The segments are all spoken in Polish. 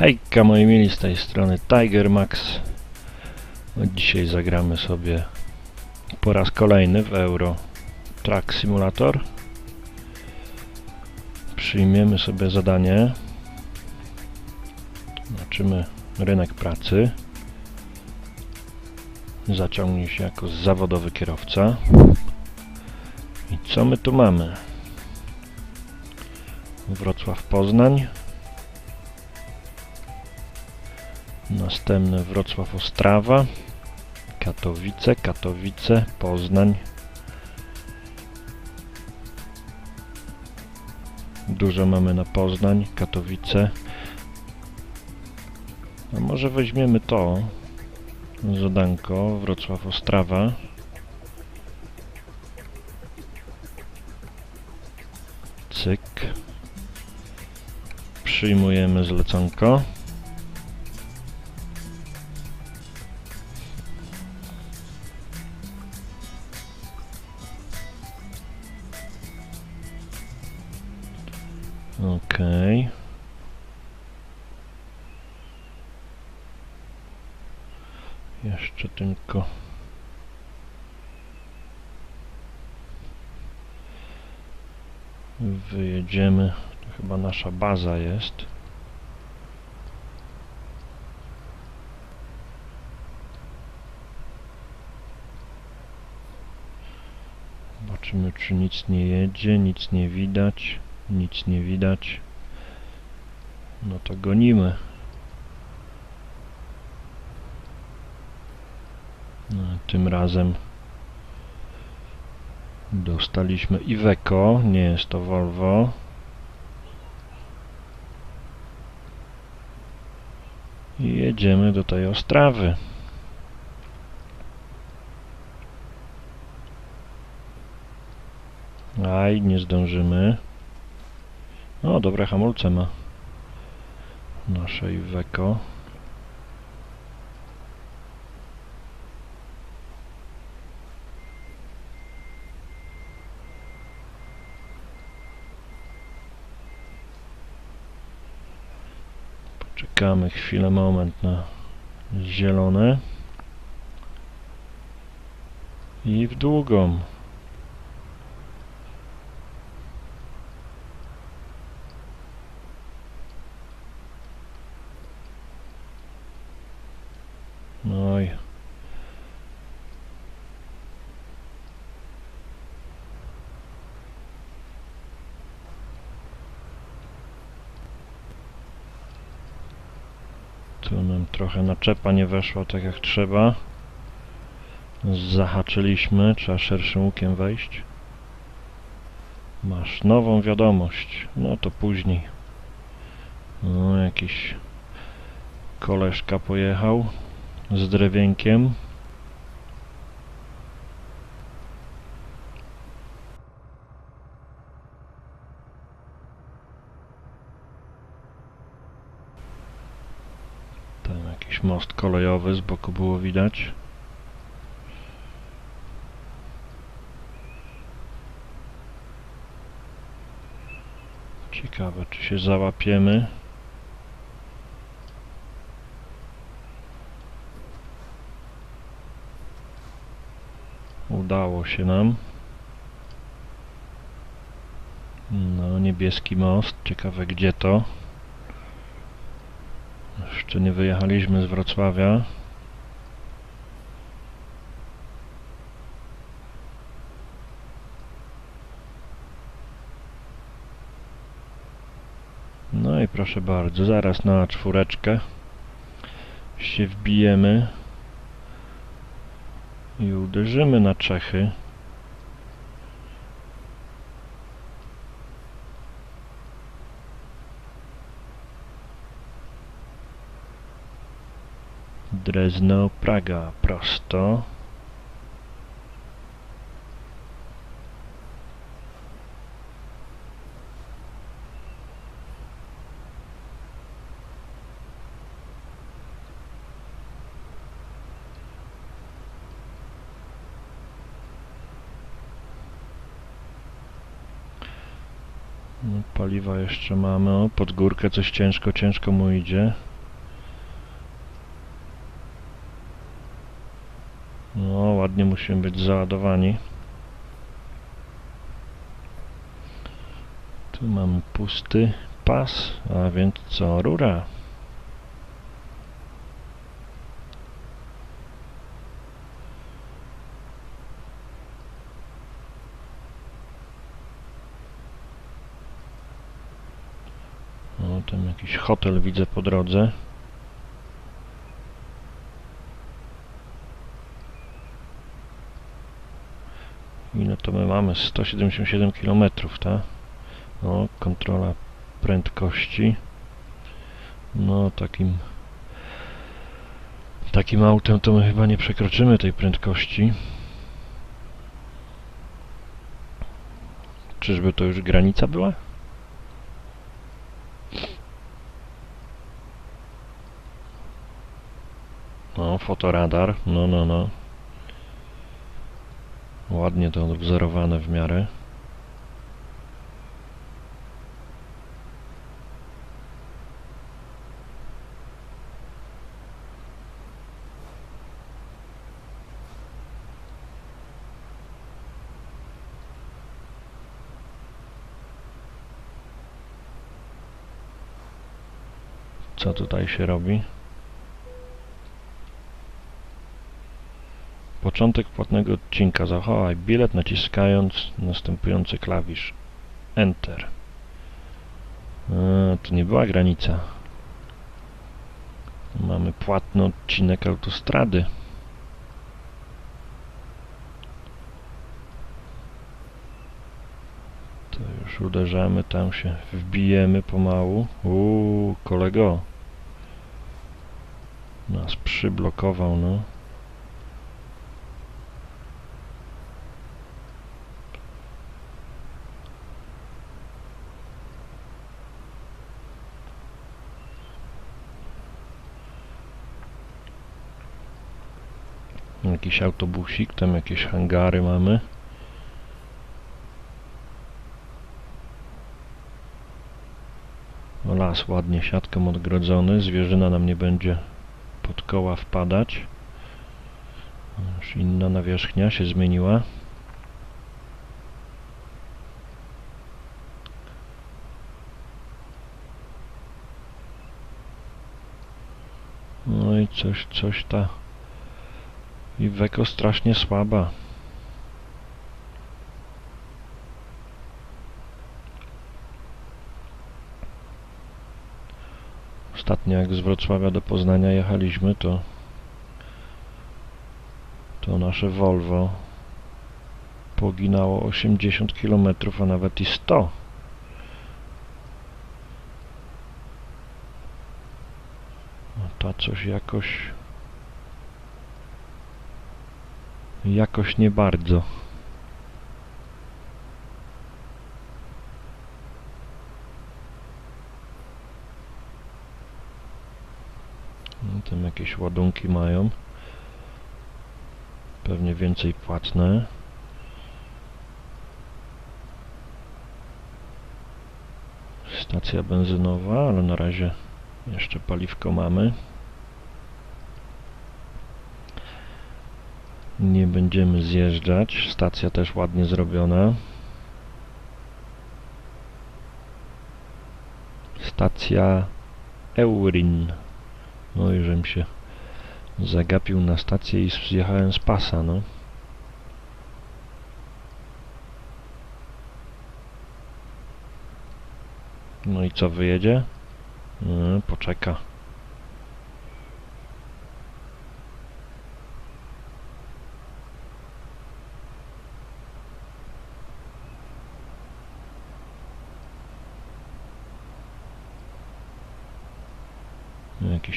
Hejka moi mili z tej strony Tiger Max. No, Dzisiaj zagramy sobie po raz kolejny w Euro Truck Simulator. Przyjmiemy sobie zadanie. Zobaczymy rynek pracy. Zaciągnij się jako zawodowy kierowca. I co my tu mamy? Wrocław Poznań. Następny Wrocław Ostrawa, Katowice, Katowice, Poznań. Dużo mamy na Poznań, Katowice. A może weźmiemy to zadanko Wrocław Ostrawa. Cyk. Przyjmujemy zleconko. Nasza baza jest. Zobaczymy, czy nic nie jedzie, nic nie widać. Nic nie widać. No to gonimy. No, tym razem dostaliśmy Iveco, nie jest to Volvo. I jedziemy do tej Ostrawy. Aj, nie zdążymy. O, dobre hamulce ma. Nasze Iveco. Poczekamy chwilę, moment na zielone. I w długą. Tu nam trochę naczepa nie weszła tak jak trzeba. Zahaczyliśmy, trzeba szerszym łukiem wejść. Masz nową wiadomość. No to później. No, jakiś koleżka pojechał z drewienkiem. Tam most kolejowy z boku było widać. Ciekawe, czy się załapiemy. Udało się nam. No, niebieski most. Ciekawe gdzie to. Jeszcze nie wyjechaliśmy z Wrocławia. No i proszę bardzo, zaraz na czwóreczkę się wbijemy i uderzymy na Czechy. Drezno, Praga, prosto. No, paliwa jeszcze mamy. O, pod górkę coś ciężko, ciężko mu idzie. Ładnie musimy być załadowani. Tu mamy pusty pas, a więc co? Rura. O, tam jakiś hotel widzę po drodze. Ile to my mamy? 177 km, tak? O, kontrola prędkości. No, takim takim autem to my chyba nie przekroczymy tej prędkości. Czyżby to już granica była? No, fotoradar. No, no, no. Ładnie to wzorowane w miarę. Co tutaj się robi? Początek płatnego odcinka. Zachowaj bilet naciskając następujący klawisz. Enter. A, to nie była granica. Mamy płatny odcinek autostrady. To już uderzamy, tam się wbijemy pomału. Uuu, kolego. Nas przyblokował, no. Jakiś autobusik, tam jakieś hangary mamy. O, Las ładnie siatką odgrodzony, zwierzyna nam nie będzie pod koła wpadać. Już inna nawierzchnia się zmieniła. No i coś, coś ta i Weko strasznie słaba. Ostatnio jak z Wrocławia do Poznania jechaliśmy, to to nasze Volvo poginało 80 km, a nawet i 100. A ta coś jakoś Jakoś nie bardzo. No, tam jakieś ładunki mają. Pewnie więcej płatne. Stacja benzynowa, ale na razie jeszcze paliwko mamy. Nie będziemy zjeżdżać. Stacja też ładnie zrobiona. Stacja Eurin. No i żem się zagapił na stację i zjechałem z pasa, no. No i co, wyjedzie? No, poczeka.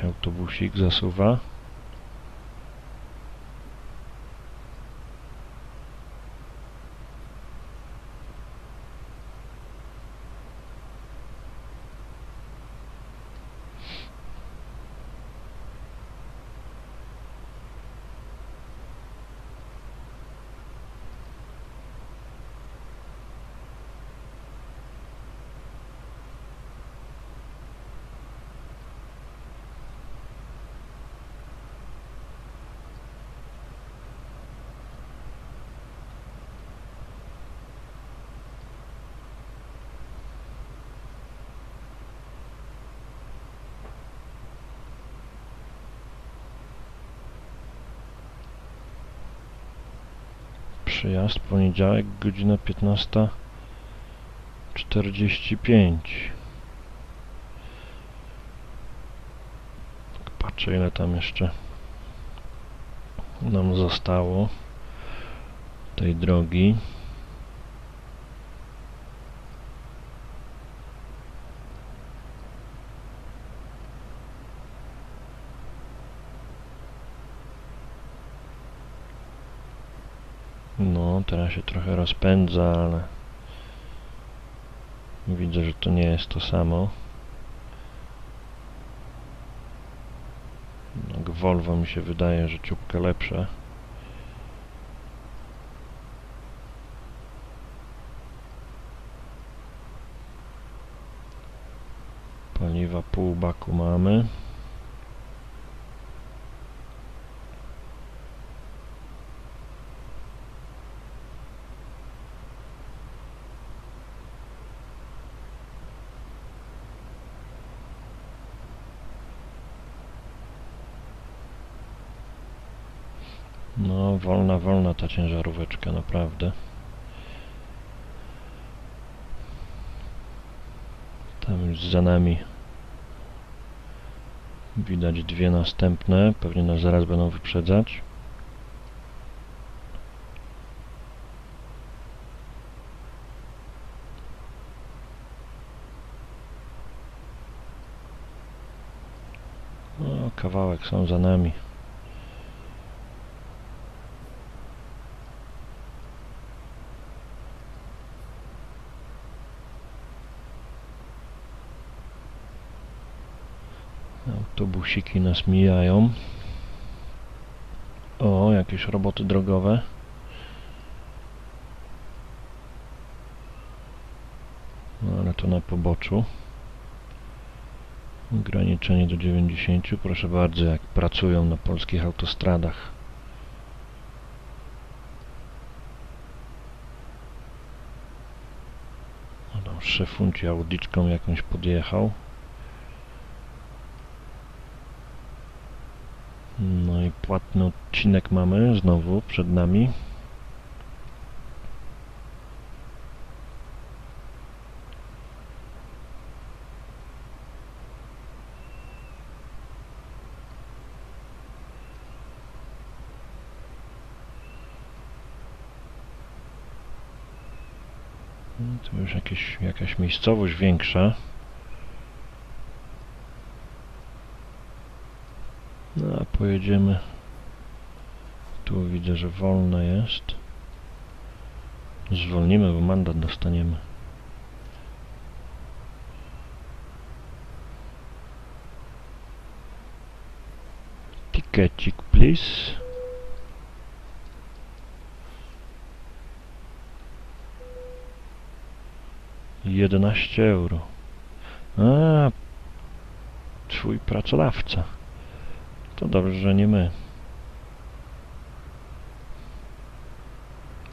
Jakiś autobusik zasuwa. Przyjazd poniedziałek, godzina 15.45. Tak Patrzę ile tam jeszcze nam zostało tej drogi. No, teraz się trochę rozpędza, ale widzę, że to nie jest to samo. Tak Volvo mi się wydaje, że ciupkę lepsze. Paliwa pół baku mamy. No, wolna, ta ciężaróweczka, naprawdę. Tam już za nami widać dwie następne, pewnie nas zaraz będą wyprzedzać. No, kawałek są za nami. Autobusiki nas mijają. O, jakieś roboty drogowe. No ale to na poboczu. Ograniczenie do 90. Proszę bardzo, jak pracują na polskich autostradach. No tam szefunci audiczką jakąś podjechał. No i płatny odcinek mamy znowu przed nami. No, Tu już jakieś, jakaś miejscowość większa. No a pojedziemy. Tu widzę, że wolne jest. Zwolnimy, bo mandat dostaniemy. Tikecik, please. Jedenaście euro. A, twój pracodawca. To dobrze, że nie my.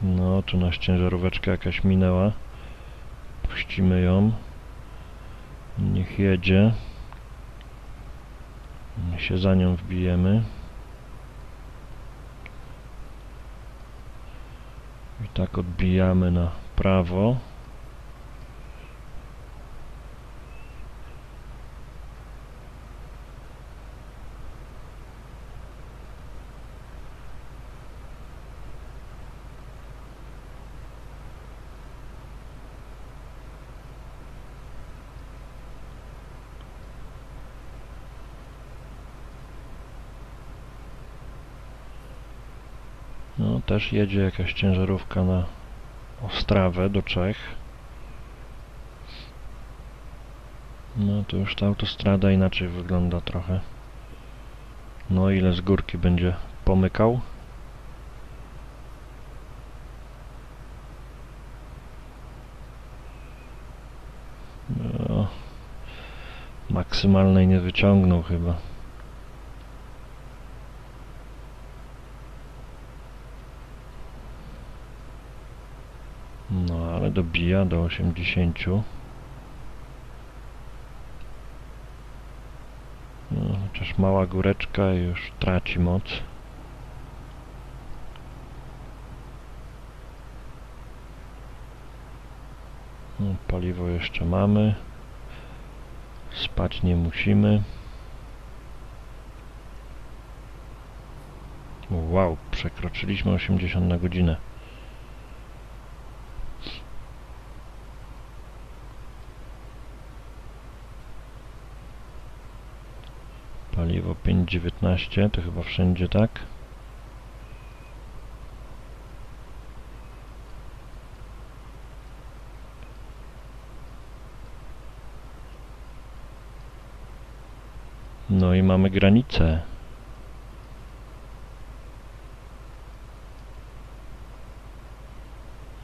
No, tu nas ciężaróweczka jakaś minęła. Puścimy ją. Niech jedzie. My się za nią wbijemy. I tak odbijamy na prawo. No, też jedzie jakaś ciężarówka na Ostrawę do Czech. No, to już ta autostrada inaczej wygląda trochę. No, ile z górki będzie pomykał? No, maksymalnej nie wyciągnął chyba. dobija do 80. No, chociaż mała góreczka już traci moc. No, paliwo jeszcze mamy. Spać nie musimy. Wow, przekroczyliśmy 80 na godzinę. Paliwo 5,19 to chyba wszędzie tak. No i mamy granicę.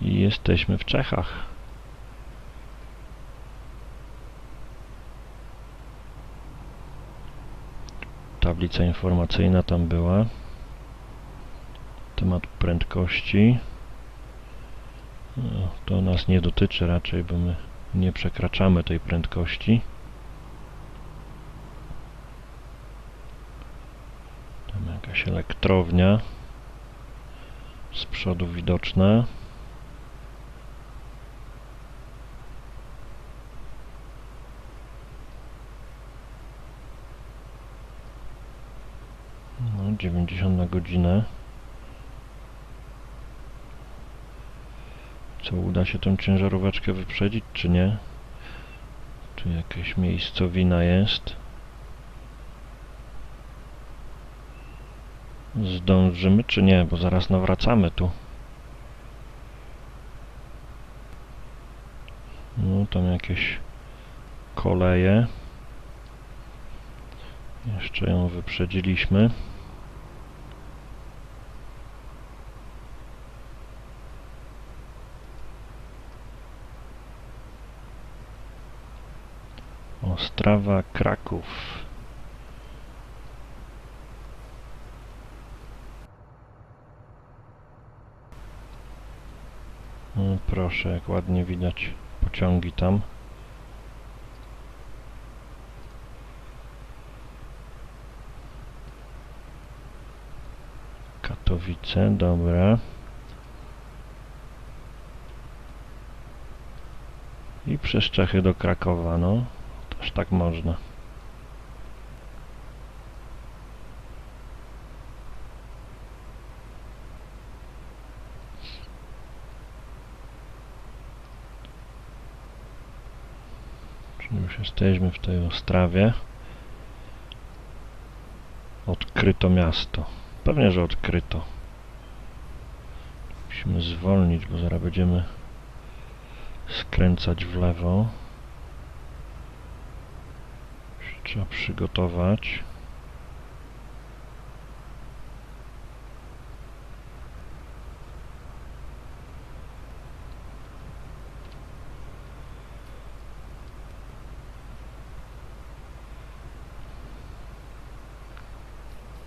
I jesteśmy w Czechach. Tablica informacyjna tam była. Temat prędkości. No, to nas nie dotyczy raczej, bo my nie przekraczamy tej prędkości. Tam jakaś elektrownia z przodu widoczna. 90 na godzinę. Co, uda się tą ciężaróweczkę wyprzedzić, czy nie? Tu jakaś miejscowina jest. Zdążymy, czy nie? Bo zaraz nawracamy tu. No, tam jakieś koleje. Jeszcze ją wyprzedziliśmy. Ostrawa, Kraków. No, proszę, jak ładnie widać pociągi tam. Katowice, dobra. I przez Czechy do Krakowa, no. Też tak można. Czyli już jesteśmy w tej Ostrawie. Odkryto miasto. Pewnie, że odkryto. Musimy zwolnić, bo zaraz będziemy skręcać w lewo. Się Trzeba przygotować.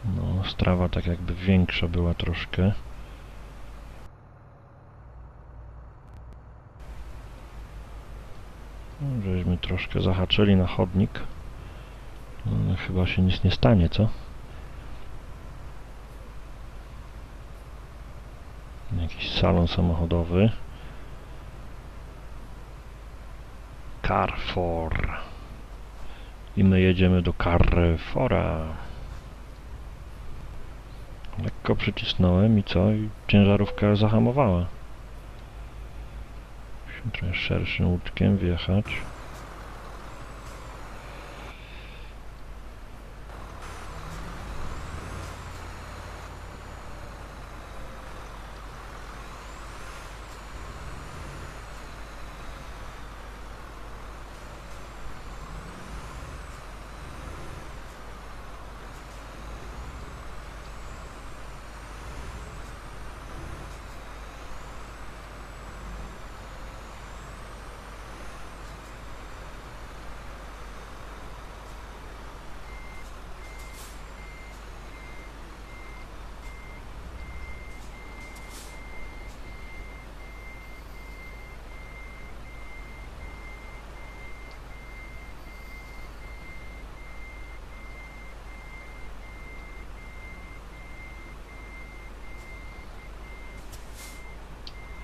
No, strawa tak jakby większa była troszkę. No, Żeśmy troszkę zahaczyli na chodnik. Chyba się nic nie stanie, co? Jakiś salon samochodowy. Carrefour. I my jedziemy do Carrefoura. Lekko przycisnąłem i co? I ciężarówka zahamowała. Musimy trochę szerszym łódkiem wjechać.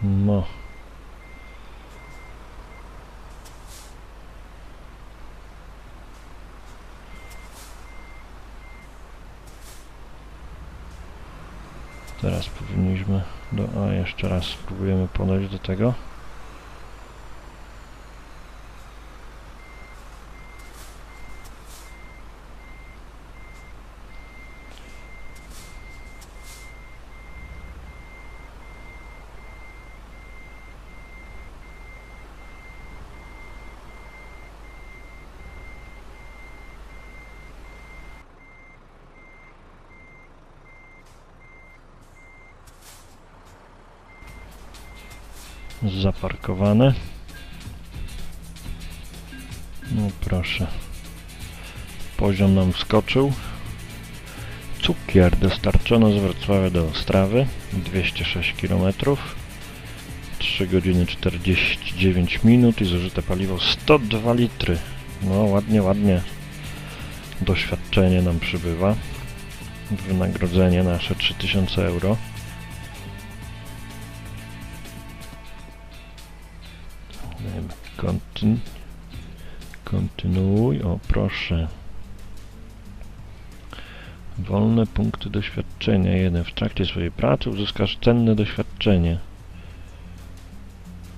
No. Teraz powinniśmy do... A jeszcze raz spróbujemy podejść do tego. Zaparkowane. No proszę. Poziom nam wskoczył. Cukier dostarczono z Wrocławia do Ostrawy. 206 km. 3 godziny 49 minut i zużyte paliwo 102 litry. No ładnie, ładnie. Doświadczenie nam przybywa. Wynagrodzenie nasze 3000 euro. Wolne punkty doświadczenia. Jeden. W trakcie swojej pracy uzyskasz cenne doświadczenie.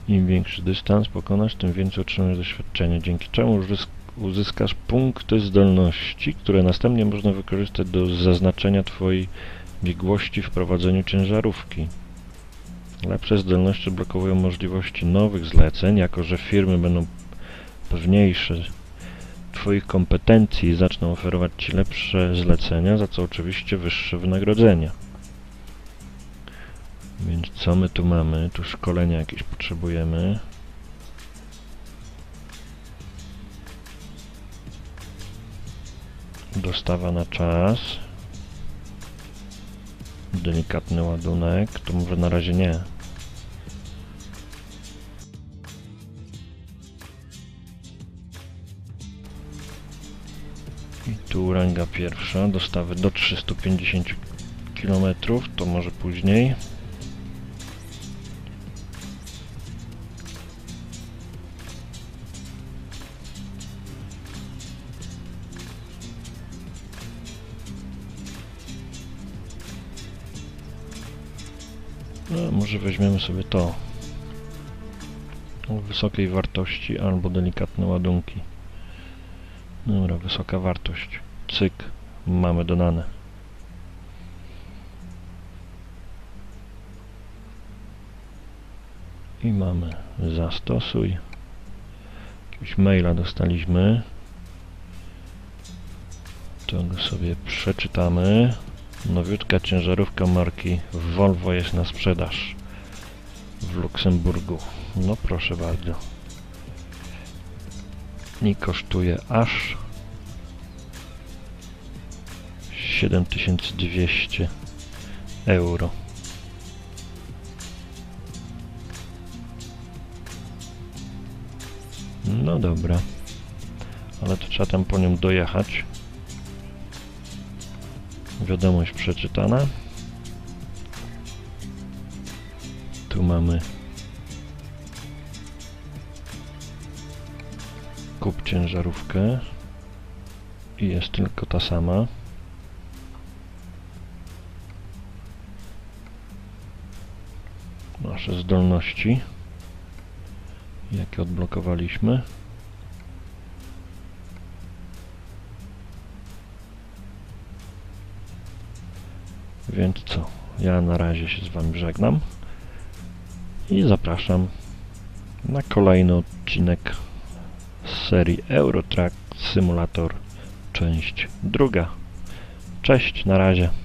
Im większy dystans pokonasz, tym więcej otrzymasz doświadczenia, dzięki czemu uzysk- uzyskasz punkty zdolności, które następnie można wykorzystać do zaznaczenia Twojej biegłości w prowadzeniu ciężarówki. Lepsze zdolności blokowują możliwości nowych zleceń, jako że firmy będą pewniejsze Twoich kompetencji i zaczną oferować Ci lepsze zlecenia, za co oczywiście wyższe wynagrodzenia. Więc co my tu mamy? Tu szkolenia jakieś potrzebujemy. Dostawa na czas. Delikatny ładunek. To może na razie nie. Tu ranga pierwsza. Dostawy do 350 km. To może później. No, może weźmiemy sobie to. O wysokiej wartości albo delikatne ładunki. Dobra, wysoka wartość. Cyk. Mamy dodane. I mamy zastosuj. Jakiegoś maila dostaliśmy. To go sobie przeczytamy. Nowiutka ciężarówka marki Volvo jest na sprzedaż w Luksemburgu. No proszę bardzo. I kosztuje aż 7200 euro. No dobra. Ale to trzeba tam po nią dojechać. Wiadomość przeczytana. Tu mamy kup ciężarówkę i jest tylko ta sama. Nasze zdolności, jakie odblokowaliśmy. Więc co? Ja na razie się z Wami żegnam i zapraszam na kolejny odcinek z serii Eurotrack Simulator, część druga. Cześć, na razie.